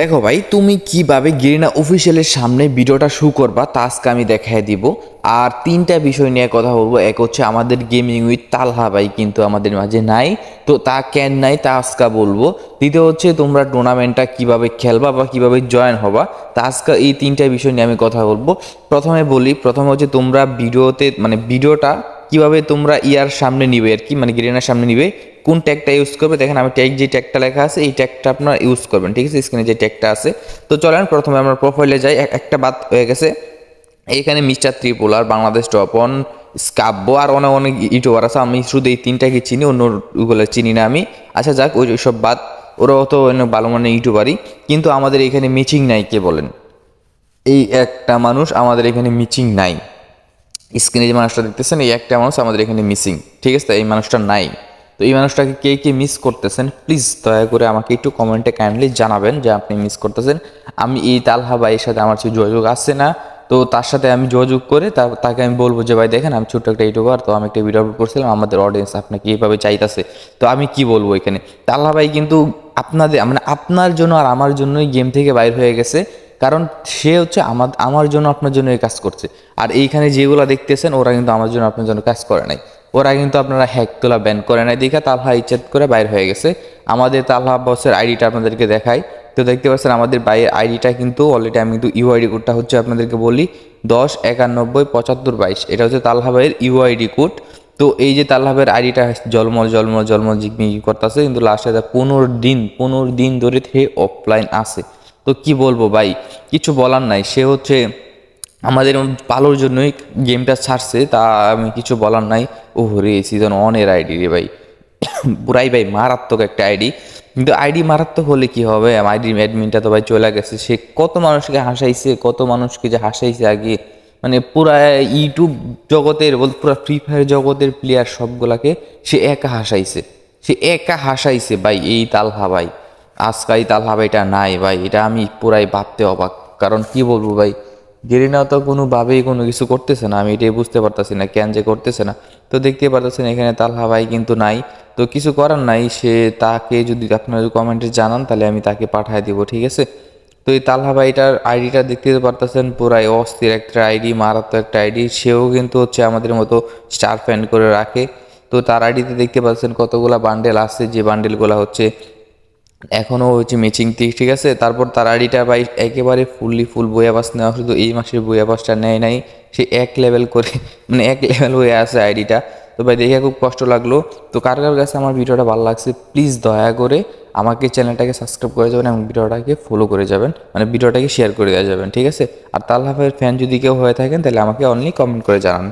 দেখো ভাই, তুমি কীভাবে গেরিনা অফিসিয়ালের সামনে ভিডিওটা শু করবা তা আজকে আমি দেখাই দিব। আর তিনটা বিষয় নিয়ে কথা বলব, এক হচ্ছে আমাদের গেমিং উইথ তালহা ভাই কিন্তু আমাদের মাঝে নাই, তো তা কেন নাই তা আজকে বলব। দ্বিতীয় হচ্ছে তোমরা টুর্নামেন্টটা কীভাবে খেলবা বা কীভাবে জয়েন হবা তা আজকে এই তিনটা বিষয় নিয়ে আমি কথা বলব। প্রথমে বলি, প্রথমে হচ্ছে তোমরা ভিডিওতে মানে ভিডিওটা কীভাবে তোমরা ইয়ার সামনে নিবে আর কি মানে গ্রেনার সামনে নিবে, কোন ট্যাগটা ইউজ করবে, দেখেন আমি ট্যাগ যে ট্যাগটা লেখা আছে, এই ট্যাগটা আপনারা ইউজ করবেন, ঠিক আছে? স্ক্রিনে যে ট্যাগটা আছে। তো চলেন, প্রথমে আমরা প্রোফাইলে যাই একটা বাদ হয়ে গেছে। এখানে মিস্টার ত্রিপুলার, বাংলাদেশ টপ অন স্কাব্য, আর অনেক অনেক ইউটিউবার আছে, আমি শুধু এই তিনটাকে চিনি অন্য ওগুলো চিনি না আমি। আচ্ছা যাক, ওই সব বাদ, ওরাও তো ভালো মানের ইউটিউবারই, কিন্তু আমাদের এখানে মিচিং নাই, কে বলেন? এই একটা মানুষ, আমাদের এখানে মিচিং নাই। স্ক্রিনে যে মানুষটা দেখতেছেন, এই একটা মানুষ আমাদের এখানে মিসিং ঠিক আছে? এই মানুষটা নাই। তো এই মানুষটাকে কে কে মিস করতেছেন প্লিজ দয়া করে আমাকে একটু কমেন্টে কাইন্ডলি জানাবেন যে আপনি মিস করতেছেন। আমি এই তালহা ভাইয়ের সাথে আমার সেই যোগাযোগ আসছে না, তো তার সাথে আমি যোগাযোগ করে তাকে আমি বলব যে, ভাই, দেখেন, আমি ছোট্ট একটা ইউটিউবার, তো আমি একটা ভিডিও আপলোড করছিলাম, আমাদের অডিয়েন্স আপনাকে এইভাবে চাইতেছে। তো আমি কি বলব এখানে? তালহা ভাই কিন্তু আপনাদের মানে আপনার জন্য আর আমার জন্যই গেম থেকে বাইর হয়ে গেছে। কারণ সে হচ্ছে আমার আমার জন্য আপনার জন্য এই কাজ করছে। আর এইখানে যেগুলো দেখতেছেন, ওরা কিন্তু আমার জন্য আপনার জন্য কাজ করে নাই। ওরা কিন্তু আপনারা হ্যাক তোলা ব্যান করে নাই। দেখে তালহা ইচ্ছেদ করে বাইর হয়ে গেছে। আমাদের তালহা বসের আইডিটা আপনাদেরকে দেখাই। তো দেখতে পাচ্ছেন, আমাদের বাইরের আইডিটা কিন্তু অলরেডি আমি কিন্তু ইউআইডি কোডটা হচ্ছে আপনাদেরকে বলি, দশ, একানব্বই, পঁচাত্তর, বাইশ। এটা হচ্ছে তালহা ভাইয়ের ইউআইডি কোড তো এই যে তাল্লাভের আইডিটা জলমল জলমল জলমল জিগমিগি করতেছে, কিন্তু লাস্টে পনেরো দিন পনেরো দিন ধরে থেকে অফলাইন আছে। তো কি বলব ভাই? কিছু বলার নাই। সে হচ্ছে আমাদের ভালোর জন্যই গেমটা ছাড়ছে, তা আমি কিছু বলার নাই। ও রে সিজন ওয়ানের আইডি রে ভাই। পুরাই ভাই মারাত্মক একটা আইডি কিন্তু আইডি মারাত্মক হলে কি হবে? আইডি অ্যাডমিনটা তো ভাই চলে গেছে। সে কত মানুষকে হাসাইছে, কত মানুষকে যে হাসাইছে আগে। মানে পুরা ইউটিউব জগতের, বল পুরা ফ্রি ফায়ার জগতের প্লেয়ার সবগুলাকে সে একা হাসাইছে। সে একা হাসাইছে ভাই এই তালহা ভাই। আজকাল এই তালহা ভাইটা নাই ভাই, এটা আমি পুরাই ভাবতে অবাক। কারণ কি বলব ভাই, গেরিনা তো কোনোভাবেই কোনো কিছু করতেছে না, আমি এটাই বুঝতে পারতেছি না, কেন যে করতেছে না। তো দেখতে পারতেছেন এখানে তালহা ভাই কিন্তু নাই। তো কিছু করার নাই, সে তাকে যদি আপনারা কমেন্টে জানান, তাহলে আমি তাকে পাঠিয়ে দিব, ঠিক আছে? তো এই তালহা ভাইটার আইডিটা দেখতে পারতেছেন, পুরাই অস্থির একটা আইডি মারাত্মক একটা আইডি সেও কিন্তু হচ্ছে আমাদের মতো স্টার ফ্যান করে রাখে। তো তার আইডিতে দেখতে পাচ্ছেন কতগুলা বান্ডেল আছে, যে বান্ডেলগুলো হচ্ছে এখনও হচ্ছে ম্যাচিং ঠিক আছে? তারপর তার আইডিটা ভাই একেবারে ফুললি ফুল বইয়াবাস নেওয়া শুধু এই মাসের বইয়াবাসটা নেয় নাই, সে এক লেভেল করে মানে এক লেভেল হয়ে আছে আইডিটা। তো ভাই দেখে খুব কষ্ট লাগল। তো কার কার কাছে আমার ভিডিওটা ভালো লাগছে প্লিজ দয়া করে আমাকে চ্যানেলটাকে সাবস্ক্রাইব করে যাবেন এবং ভিডিওটাকে ফলো করে যাবেন মানে ভিডিওটাকে শেয়ার করে দেওয়া যাবেন, ঠিক আছে? আর তাল্লাফের ফ্যান যদি কেউ হয়ে থাকেন, তাহলে আমাকে অনলি কমেন্ট করে জানান।